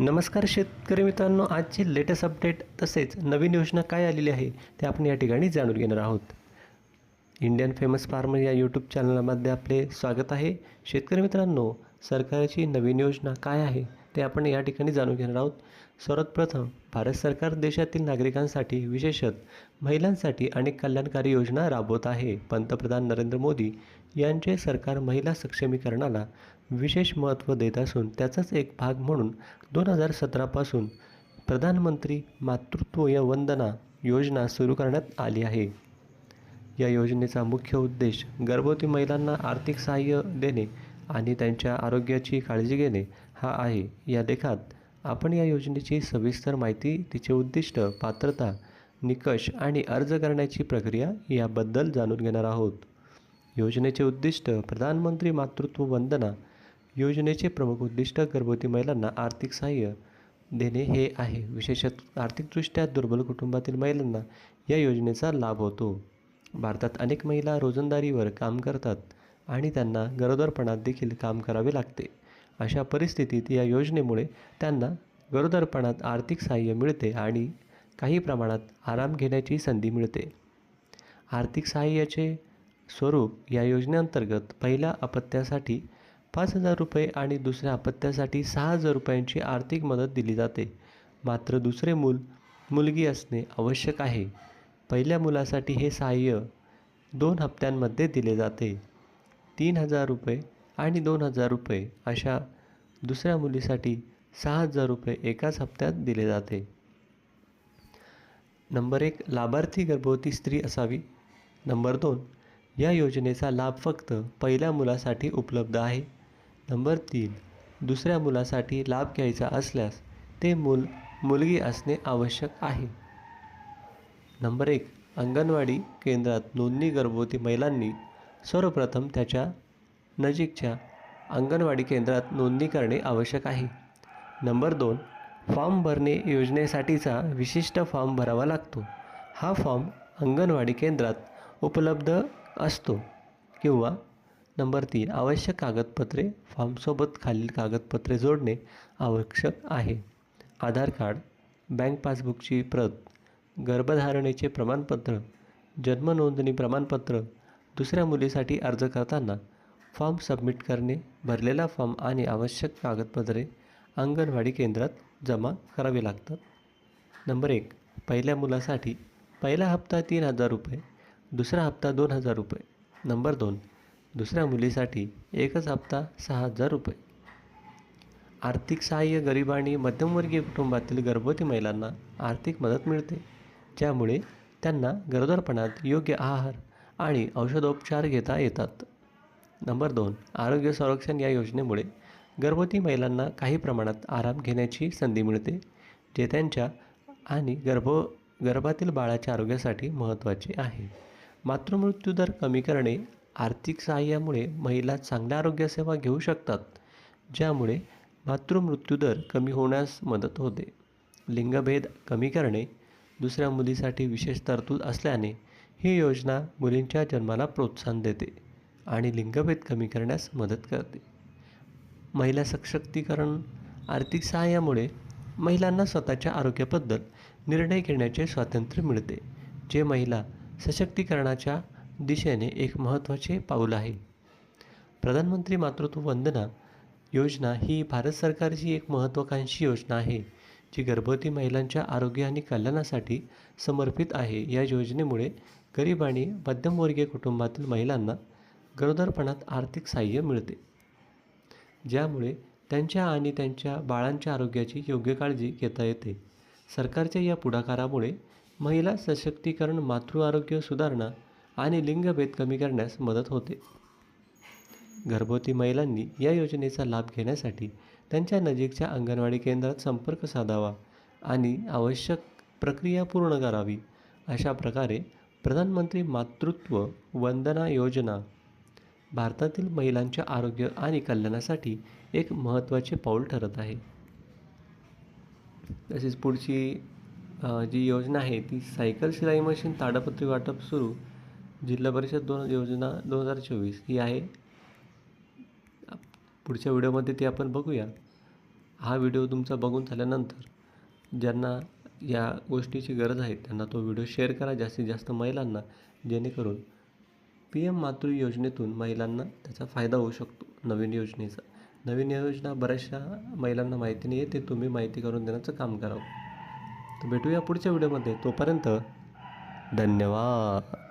नमस्कार शेतकरी मित्रांनो आजचे लेटेस्ट अपडेट तसेच नवीन योजना काय आलेली आहे ते आपण या ठिकाणी जाणून घेणार आहोत. इंडियन फेमस फार्मर या यूट्यूब चॅनलमध्ये आपले स्वागत आहे. शेतकरी मित्रांनो सरकारची नवीन योजना काय आहे ते आपण या ठिकाणी जाणून घेणार आहोत. सर्वात प्रथम भारत सरकार देशातील नागरिकांसाठी विशेषत महिलांसाठी अनेक कल्याणकारी योजना राबवत आहे. पंतप्रधान नरेंद्र मोदी यांचे सरकार महिला सक्षमीकरणाला विशेष महत्त्व देत असून त्याचाच एक भाग म्हणून दोन हजार सतरापासून प्रधानमंत्री मातृत्व या वंदना योजना सुरू करण्यात आली आहे. या योजनेचा मुख्य उद्देश गर्भवती महिलांना आर्थिक सहाय्य देणे आणि त्यांच्या आरोग्याची काळजी घेणे हा आहे. या लेखात आपण या योजनेची सविस्तर माहिती तिचे उद्दिष्ट पात्रता निकष आणि अर्ज करण्याची प्रक्रिया याबद्दल जाणून घेणार आहोत. योजनेचे उद्दिष्ट प्रधानमंत्री मातृत्व वंदना योजनेचे प्रमुख उद्दिष्ट गर्भवती महिलांना आर्थिक सहाय्य देणे हे आहे. विशेषत आर्थिकदृष्ट्या दुर्बल कुटुंबातील महिलांना या योजनेचा लाभ होतो. भारतात अनेक महिला रोजंदारीवर काम करतात आणि त्यांना गरोदरपणात देखील काम करावे लागते. अशा परिस्थितीत या योजनेमुळे त्यांना गरोदरपणात आर्थिक सहाय्य मिळते आणि काही प्रमाणात आराम घेण्याची संधी मिळते. आर्थिक सहाय्याचे स्वरूप या योजनेअंतर्गत पहिल्या अपत्यासाठी पाच हजार रुपये आणि दुसऱ्या अपत्यासाठी सहा हजार रुपयांची आर्थिक मदत दिली जाते. मात्र दुसरे मूल मुलगी असणे आवश्यक आहे. पहिल्या मुलासाठी हे सहाय्य दोन हप्त्यांमध्ये दिले जाते. तीन हजार रुपये आणि दोन हजार रुपये अशा दुसऱ्या मुलीसाठी सहा हजार रुपये एकाच हप्त्यात दिले जाते. नंबर एक लाभार्थी गर्भवती स्त्री असावी. नंबर दोन या योजनेचा लाभ फक्त पहिल्या मुलासाठी उपलब्ध आहे. नंबर तीन दुसऱ्या मुलासाठी लाभ घ्यायचा असल्यास ते मूल मुलगी असणे आवश्यक आहे. नंबर एक अंगणवाडी केंद्रात नोंदणी गर्भवती महिलांनी सर्वप्रथम त्याच्या नजीकच्या अंगणवाडी केंद्रात नोंदणी करणे आवश्यक आहे. नंबर दोन फॉर्म भरणे योजनेसाठीचा विशिष्ट फॉर्म भरावा लागतो. हा फॉर्म अंगणवाडी केंद्रात उपलब्ध असतो. किंवा नंबर तीन आवश्यक कागदपत्रे फॉर्मसोबत खालील कागदपत्रे जोडणे आवश्यक आहे. आधार कार्ड बँक पासबुकची प्रत गर्भधारणेचे प्रमाणपत्र जन्म नोंदणी प्रमाणपत्र दुसऱ्या मुलीसाठी अर्ज करताना फॉर्म सबमिट करणे भरलेला फॉर्म आणि आवश्यक कागदपत्रे अंगणवाडी केंद्रात जमा करावी लागतात. नंबर एक पहिल्या मुलासाठी पहिला हप्ता तीन हजार रुपये दुसरा हप्ता दोन हजार रुपये. नंबर दोन दुसऱ्या मुलीसाठी एकच हप्ता सहा हजार रुपये. आर्थिक सहाय्य गरीब आणि मध्यमवर्गीय कुटुंबातील गर्भवती महिलांना आर्थिक मदत मिळते ज्यामुळे त्यांना गरोदरपणात योग्य आहार आणि औषधोपचार घेता येतात. नंबर दोन आरोग्य संरक्षण या योजनेमुळे गर्भवती महिलांना काही प्रमाणात आराम घेण्याची संधी मिळते जे त्यांच्या आणि गर्भ गर्भातील बाळाच्या आरोग्यासाठी महत्त्वाचे आहे. मातृमृत्यू दर कमी करणे आर्थिक सहाय्यामुळे महिला चांगल्या आरोग्यसेवा घेऊ शकतात ज्यामुळे मातृमृत्यू दर कमी होण्यास मदत होते. लिंगभेद कमी करणे दुसऱ्या मुलीसाठी विशेष तरतूद असल्याने ही योजना मुलींच्या जन्माला प्रोत्साहन देते. आणि लिंगभेद कमी करण्यास मदत करते. महिला सशक्तीकरण आर्थिक सहाय्यामुळे महिलांना स्वतःच्या आरोग्याबद्दल निर्णय घेण्याचे स्वातंत्र्य मिळते जे महिला सशक्तीकरणाच्या दिशेने एक महत्त्वाचे पाऊल आहे. प्रधानमंत्री मातृत्व वंदना योजना ही भारत सरकारची एक महत्त्वाकांक्षी योजना आहे जी गर्भवती महिलांच्या आरोग्य आणि कल्याणासाठी समर्पित आहे. या योजनेमुळे गरीब आणि मध्यमवर्गीय कुटुंबातील महिलांना गरोदरपणात आर्थिक सहाय्य मिळते. ज्यामुळे त्यांच्या आणि त्यांच्या बाळांच्या आरोग्याची योग्य काळजी घेता येते. सरकारच्या या पुढाकारामुळे महिला सशक्तीकरण मातृ आरोग्य सुधारणा आणि लिंगभेद कमी करण्यास मदत होते. घरगुती महिलांनी या योजनेचा लाभ घेण्यासाठी त्यांच्या नजीकच्या अंगणवाडी केंद्रात संपर्क साधावा आणि आवश्यक प्रक्रिया पूर्ण करावी अशा प्रकारे प्रधानमंत्री मातृत्व वंदना योजना भारतातील महिलांच्या आरोग्य आणि कल्याणासाठी एक महत्त्वाचे पाऊल ठरत आहे. तसेच पुढची जी योजना आहे ती सायकल शिलाई मशीन ताडपत्री वाटप सुरू जिल्हा परिषद दोन योजना दोन हजार चोवीस ही आहे. पुढच्या व्हिडिओमध्ये ती आपण बघूया. हा व्हिडिओ तुमचा बघून झाल्यानंतर ज्यांना या गोष्टीची गरज आहे त्यांना तो व्हिडिओ शेअर करा जास्तीत जास्त महिलांना जेणेकरून पी एम मातृ योजनेतून महिलांना त्याचा फायदा होऊ शकतो नवीन योजनेचा. नवीन योजना बऱ्याचशा महिलांना माहिती नाही आहे ते तुम्ही माहिती करून देण्याचं काम करावं. तर भेटूया पुढच्या व्हिडिओमध्ये. तोपर्यंत धन्यवाद.